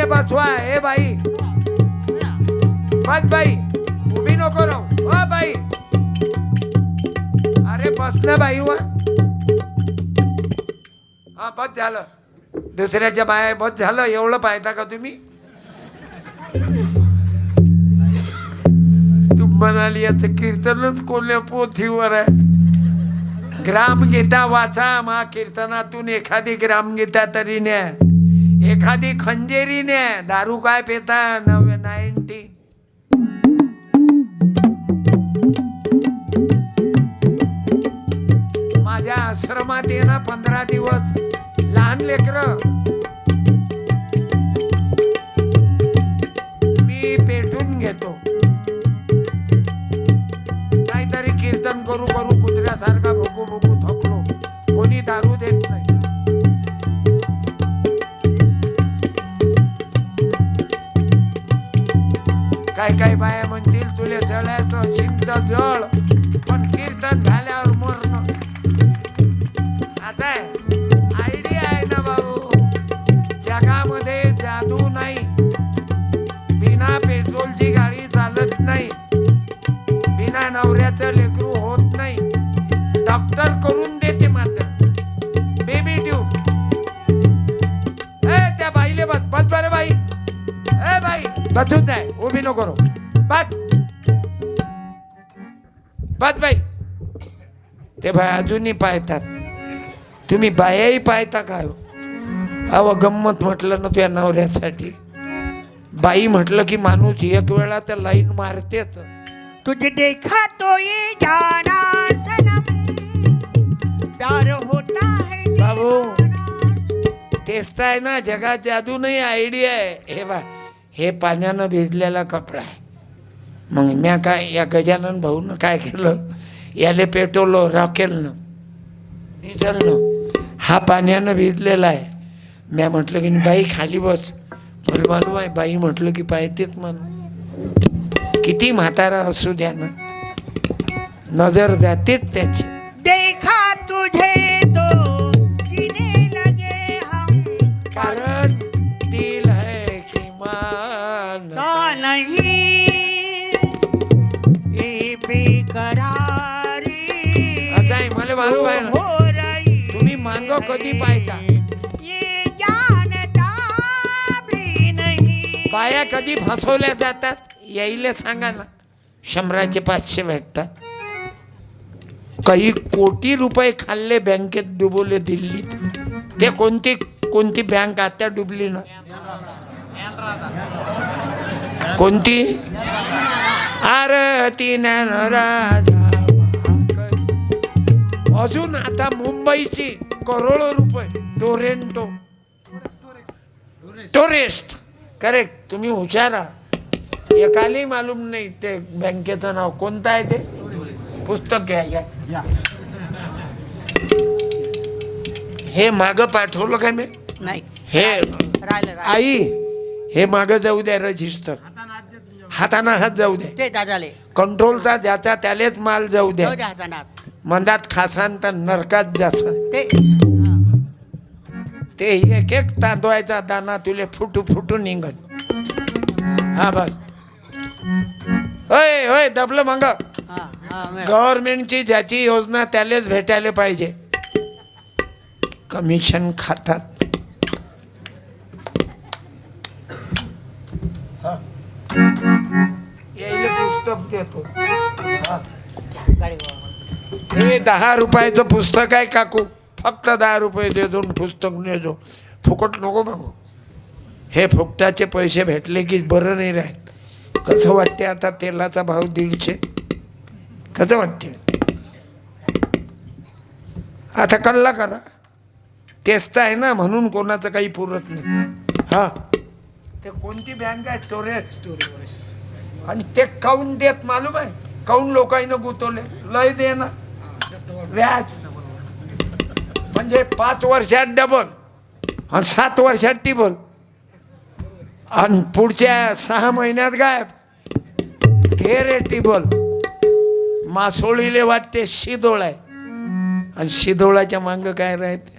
पहिले बसवा हे बाई बस बाई उभी नको राहू हो बाई अरे बस ना बाई वा हा बस झालं दुसऱ्याच्या बाया बस झालं एवढं पाहता का तुम्ही तू म्हणाली याचं कीर्तनच कोण्या पोथीवर आहे ग्रामगीता वाचा मा कीर्तनातून एखादी ग्रामगीता तरी न्या एखादी खंजेरीने दारू काय पेता नव्या नाईन्टी? माझ्या आश्रमात ये ना पंधरा दिवस लहान लेकर. मी पेटून घेतो. काहीतरी कीर्तन करू करू बाई बसून नाही उभी नको करू. बस बस बाई. ते बाई अजूनही पाहतात. तुम्ही बायाही पाहता का हो? अहो गंमत म्हटलं ना तुझ्या नवऱ्यासाठी. बाई म्हटलं की माणूस एक वेळा तर लाईन मारतेच. तुझे देखा तो ये जाना सनम प्यार होता है बाबू. तेच तर आहे ना जगात जादू नाही आयडिया आहे. हे बा हे पाण्यानं भिजलेला कपडा आहे. मग म्या काय या गजानन भाऊनं काय केलं? याले पेटवलं रॉकेलनं डिझेलनं. हा पाण्यानं भिजलेला आहे. म्या म्हटलं की बाई खाली बस. मला मालूम आहे. बाई म्हटलं की पाहतेच म्हणून किती म्हातारा असू द्या ना. नजर जातेच त्याची. ना हो रही तुम्ही मांग कधी पाहता? ये जानता भी नहीं. बाया कधी फसवल्या जातात? याईले सांगा ना. शंभराचे पाचशे भेटतात. काही कोटी रुपये खाल्ले बँकेत डुबवले दिल्लीत. ते कोणती कोणती बँक आता डुबली ना? कोणती? आरती राजा अजून आता मुंबईची करोडो रुपये. टोरेंटो. टुरिस्ट. करेक्ट तुम्ही हुशार आहात. एकालाही मालूम नाही ते बँकेचं नाव कोणतं आहे ते. पुस्तक घ्या. हे माग पाठवलं काय मी? नाही. हे आई हे माग जाऊ द्या रजिस्टर हाताना हात जाऊ द्या. ते दादाले. कंट्रोलचा ज्याचा त्यालेच माल जाऊ द्या. जाऊ द्या हातानात मंदात खासान तर नरकात जासान. ते ते एक एक तांदवायचा दाना तुले फुटू फुटू निघत हा बस. होय होय दबलं मग. गव्हर्नमेंटची ज्याची योजना त्यालेच भेटायला पाहिजे. कमिशन खातात. हा. यायले पुस्तक देतो. हा. हे दहा रुपयाचं पुस्तक आहे काकू. फक्त दहा रुपये दे दोन पुस्तक नेजो फुकट नको मागू हे फुकटाचे पैसे भेटले की बरं नाही राहत कसं वाटते आता तेलाचा भाव दीडशे? कसं वाटते? आता कल्ला करा. तेच तर आहे ना म्हणून कोणाचं काही पुरत नाही. हा. ते कोणती बँक आहे? स्टोरेज आणि ते काऊन देत मालूम आहे? काऊन लोकांना गुतवले? लय दे ना व्याज. म्हणजे पाच वर्षात डबल आणि सात वर्षात टिबल आणि पुढच्या सहा महिन्यात गायब. घे रे टिबल मासोळीले वाटते शिदोळ आहे. आणि शिदोळाच्या मांग काय राहते?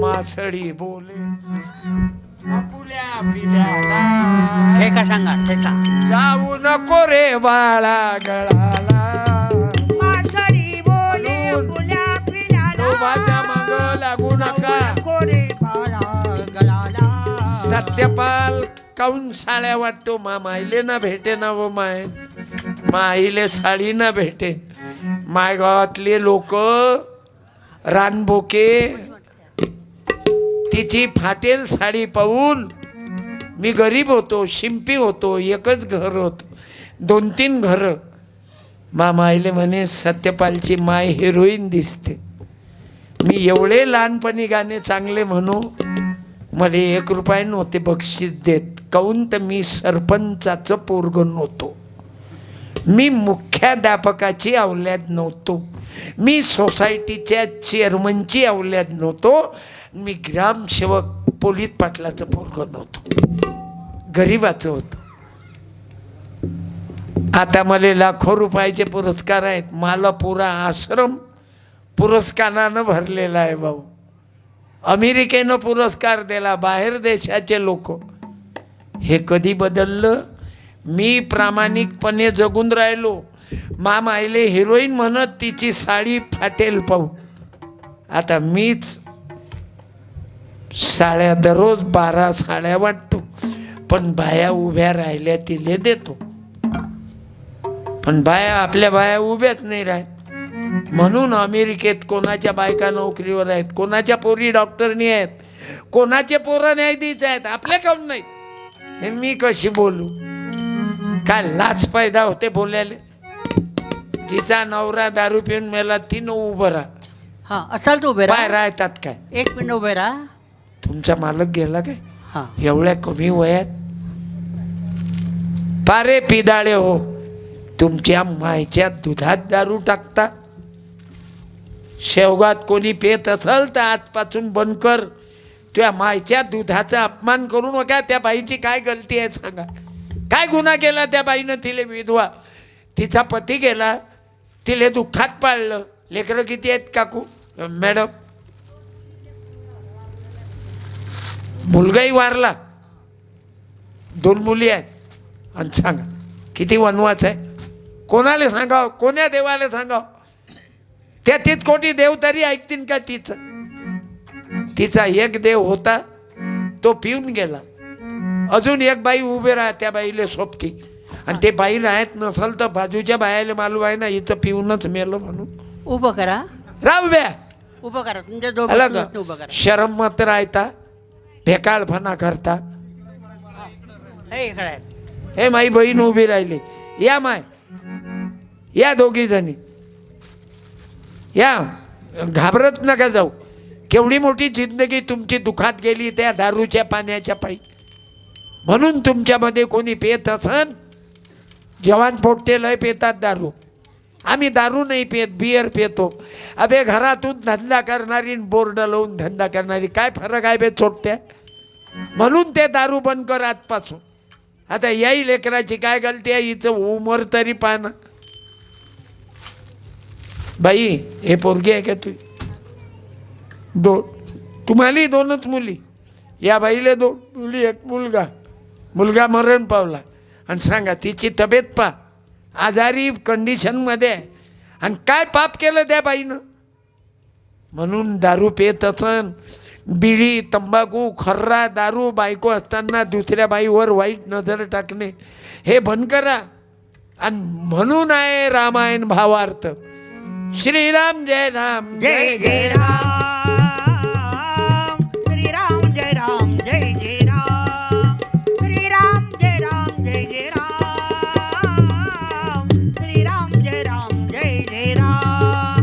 मासळी बोले. ठेका सांगा ठेका. जाऊ नको रे बाळा गळाला. सत्यपाल काऊन साड्या वाटतो? मा माहिले ना भेटे ना व माय. माहिले साडी ना भेटे. माय गावातले लोक रानबोके तिची फाटेल साडी पाहून मी गरीब होतो शिंपी होतो एकच घर होतो दोन तीन घरं. मा माहिले म्हणे सत्यपालची माय हिरोईन दिसते. मी एवढे लहानपणी गाणे चांगले म्हणू मला एक रुपये नव्हते बक्षीस देत. काऊन तर मी सरपंचाचं पोरग नव्हतो. मी मुख्याध्यापकाची अवल्याद नव्हतो. मी सोसायटीच्या चेअरमनची अवल्याद नव्हतो. मी ग्रामसेवक पोलीस पाटलाचं पोरग नव्हतो. गरिबाचं होतं. आता मला लाखो रुपयाचे पुरस्कार आहेत. मला पुरा आश्रम पुरस्कारानं भरलेला आहे भाऊ. अमेरिकेनं पुरस्कार दिला बाहेर देशाचे लोक. हे कधी बदललं? मी प्रामाणिकपणे जगून राहिलो. माम आईले हिरोईन म्हणत तिची साडी फाटेल पाहू. आता मीच साड्या दररोज बारा साड्या वाटतो पण बाया उभ्या राहिल्या तिले देतो. पण बाया आपल्या बाया उभ्याच नाही राहत म्हणून अमेरिकेत कोणाच्या बायका नोकरीवर आहेत? कोणाच्या पोरी डॉक्टरनी आहेत? कोणाचे पोरं न्यायाधीश आहेत? आपल्या काऊन नाहीत? हे मी कशी बोलू? काय लाच पैदा होते बोलायला? जिचा नवरा दारू पिऊन मेला ती न उभं राहा. हा असाल तू उभे राहा. राहतात काय? एक मिनिट उभे राहा. तुमचा मालक गेला काय? हा. एवढ्या कमी वयात? पारे पिदाळे हो. तुमच्या मायच्या दुधात दारू टाकता? शेवगात कोणी पेत असल तर आजपासून बंद कर. तुझ्या मायच्या दुधाचा अपमान करू नका त्या बाईची काय गलती आहे सांगा. काय गुन्हा केला त्या बाईनं तिले विधवा. तिचा पती गेला तिले दुःखात पाळलं. लेकरं किती आहेत काकू? मॅडम. मुलगाही वारला. दोन मुली आहेत. आणि सांगा किती वनवास आहे. कोणाला सांगावं? कोण्या देवाला सांगाव? त्या तीच कोटी देव तरी ऐकतील का तिचं? तिचा एक देव होता तो पिऊन गेला. अजून एक बाई उभे राहा त्या बाईले सोबती. आणि ते बाई राहत नसल तर बाजूच्या बायाला मालूम आहे ना हिचं पिऊनच मेलं म्हणून. उभं करा. राहू द्या. उभं करा. तुमच्या उभं करा. शरम मत राहता भेकाळपणा करता. हे हे माई बहीण उभी राहिली. या माय. या दोघी जणी. या घाबरत नका जाऊ. केवढी मोठी जिंदगी तुमची दुखात गेली त्या दारूच्या पाण्याच्या पायी. म्हणून तुमच्यामध्ये कोणी पेत असन? जवान पोट्टे लय पेतात दारू. आम्ही दारू नाही पेत बियर पेतो. अबे घरातून धंदा करणारी न बोर्ड लावून धंदा करणारी काय फरक आहे बे चोटत्या म्हणून ते दारू बंद कर आजपासून. आता याही लेकराची काय गलती आहे? हिचं उमर तरी पाना. बाई हे पोरगी आहे का तुझी दो तुम्हाला दोनच मुली. या बाईले दोन मुली एक मुलगा. मुलगा मरण पावला. आणि सांगा तिची तब्येत पा. आजारी कंडिशनमध्ये आहे. आणि काय पाप केलं त्या बाईनं? म्हणून दारू पेत असन. बिडी तंबाखू खर्रा दारू बायको असताना दुसऱ्या बाईवर वाईट नजर टाकणे. हे बंद करा. आणि म्हणून आहे रामायण भावार्थ. श्रीराम जय राम जय जय राम श्रीराम जय राम जय जय राम। श्रीराम जय राम जय जय राम। श्रीराम जय राम जय जय राम।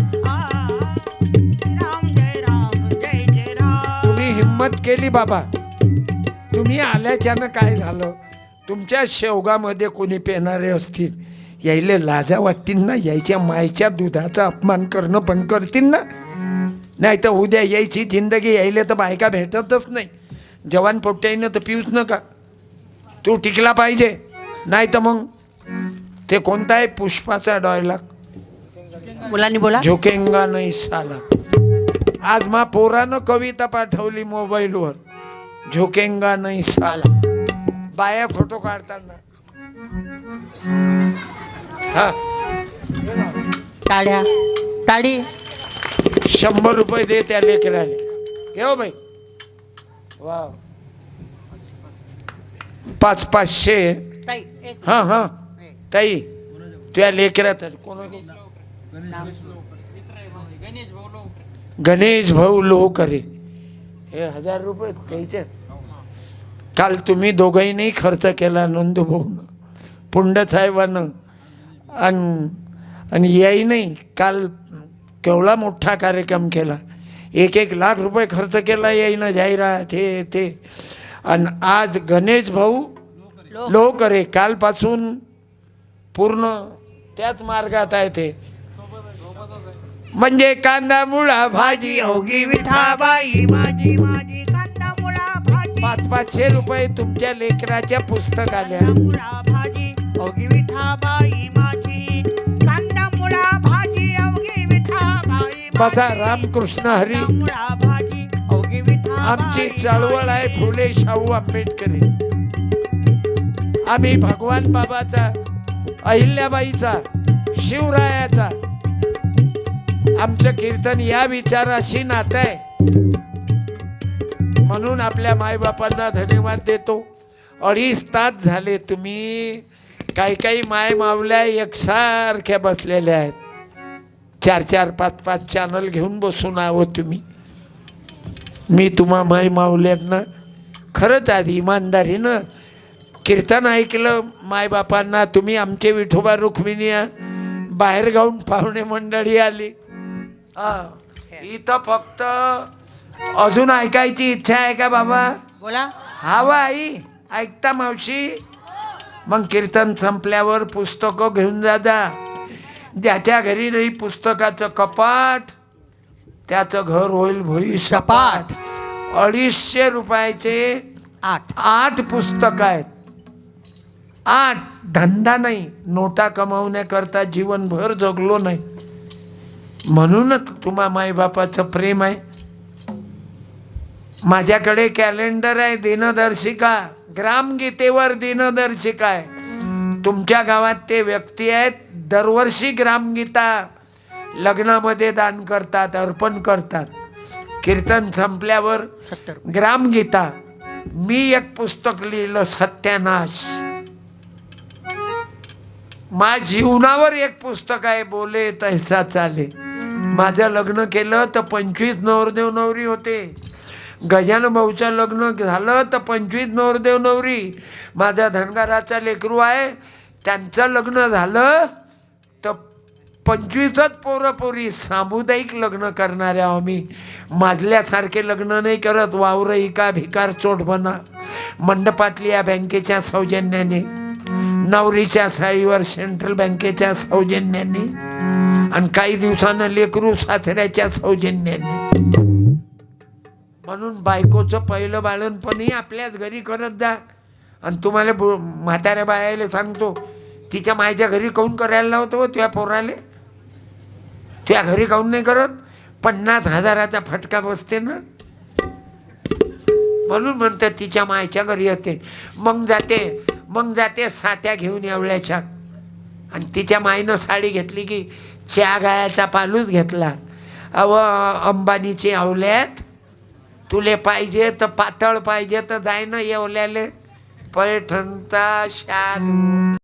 श्रीराम जय राम जय जय राम। तुम्ही हिंमत केली बाबा. तुम्ही आल्याच्यानं काय झालं? तुमच्या शेवगामध्ये कोणी पेणारे असतील. यायले लाजा वाटतील ना? यायच्या मायच्या दुधाचा अपमान करणं पण करतील ना? नाही तर उद्या यायची जिंदगी यायले तर बायका भेटतच नाही. जवान पोट्याईनं तर पिऊच नका. तू टिकला पाहिजे. नाही तर मग ते कोणता आहे पुष्पाचा डॉयलॉग मुलांनी बोला. झोकेंगा नाही साला. आज मा पोरानं कविता पाठवली मोबाईलवर. झोकेंगा नाही साला. बाया फोटो काढताना. हा. टाळ्या टाळी शंभर रुपये दे त्या लेकराले. घेऊ बाई. वा पाच पाचशे. ताई एक. हा हा. ताई तुझ्या लेकरात कोण गणेश भाऊ लोकरे हे हजार रुपये द्यायचे. काल तुम्ही दोघंही नाही खर्च केला नंदू भाऊनं. पुंड साहेबानं आणि आणि याही नाही. काल केवढा मोठा कार्यक्रम केला. एक एक लाख रुपये खर्च केला याईनं जाहिरात हे ते. आणि आज गणेश भाऊ लोक लोकरे कालपासून पूर्ण त्याच मार्गात आहे ते. म्हणजे कांदा मुळा भाजी होगी विठाबाई. माझी माझी कांदा मुळा भाजी. पाच पाचशे रुपये तुमच्या लेकराच्या पुस्तकाल्या. मुळा भाजी अवघी विठाबाई. माझा रामकृष्ण हरी. आमची चळवळ आहे फुले शाहू आंबेडकरी. आम्ही भगवान बाबाचा अहिल्याबाईचा शिवरायाचा. आमचं कीर्तन या विचाराशी नातं आहे. म्हणून आपल्या मायबापांना धन्यवाद देतो. अडीच तास झाले तुम्ही. काही काही माय मावल्या एकसारख्या बसलेल्या आहेत. चार चार पाच पाच चॅनल घेऊन बसून आहो तुम्ही. मी तुम्हा माय मावल्यांना खरंच आधी इमानदारीनं कीर्तन ऐकलं मायबापांना तुम्ही आमचे विठोबा रुक्मिणी बाहेर गाऊन पाहुणे मंडळी आली. हा इथं फक्त अजून ऐकायची इच्छा आहे का बाबा? बोला. हवा आई ऐकता मावशी. मग कीर्तन संपल्यावर पुस्तकं घेऊन जा जा. ज्याच्या घरी नाही पुस्तकाचं कपाट. त्याचं घर होईल भोई सपाट अडीचशे रुपयाचे आठ. आठ पुस्तक आहेत. आठ. धंदा नाही. नोटा कमावण्याकरता जीवनभर जगलो नाही. म्हणूनच तुम्हा मायबापाचं प्रेम आहे. माझ्याकडे कॅलेंडर आहे दिनदर्शिका. ग्रामगीतेवर दिनदर्शिका आहे. तुमच्या गावात ते व्यक्ती आहेत. दरवर्षी ग्रामगीता लग्नामध्ये दान करतात अर्पण करतात. कीर्तन संपल्यावर ग्रामगीता मी एक पुस्तक लिहिलं सत्यानाश. मा जीवनावर एक पुस्तक आहे बोले तैसा चाले. माझं लग्न केलं तर पंचवीस नवरदेव नवरी होते. गजान भाऊचं लग्न झालं तर पंचवीस नवरदेव नवरी. माझा धनगराचा लेकरू आहे त्यांचं लग्न झालं पंचवीसच पोरं पोरी सामुदायिक लग्न करणाऱ्या आम्ही. माजल्यासारखे लग्न नाही करत वावर इका भिकार चोट बना. मंडपातली या बँकेच्या सौजन्याने नवरीच्या साळीवर सेंट्रल बँकेच्या सौजन्याने आणि काही दिवसानं लेकरू सासऱ्याच्या सौजन्याने. म्हणून बायकोचं पहिलं बाळणपणही आपल्याच घरी करत जा. आणि तुम्हाला बु- म्हाताऱ्या बायाला सांगतो तिच्या मायच्या घरी काऊन करायला लावतो हो तुझ्या पोराले? तुझ्या घरी काऊन नाही करत? पन्नास हजाराचा फटका बसते ना? म्हणून म्हणतात तिच्या मायच्या घरी येते. मग जाते. मग जाते साट्या घेऊन एवढ्याच्या आणि तिच्या माईनं साडी घेतली की च्या गायाचा पालूच घेतला. अव अंबानीची आवल्यात. तुले पाहिजे तर पातळ पाहिजे तर जाय ना येवल्याले. पैठणचा शान.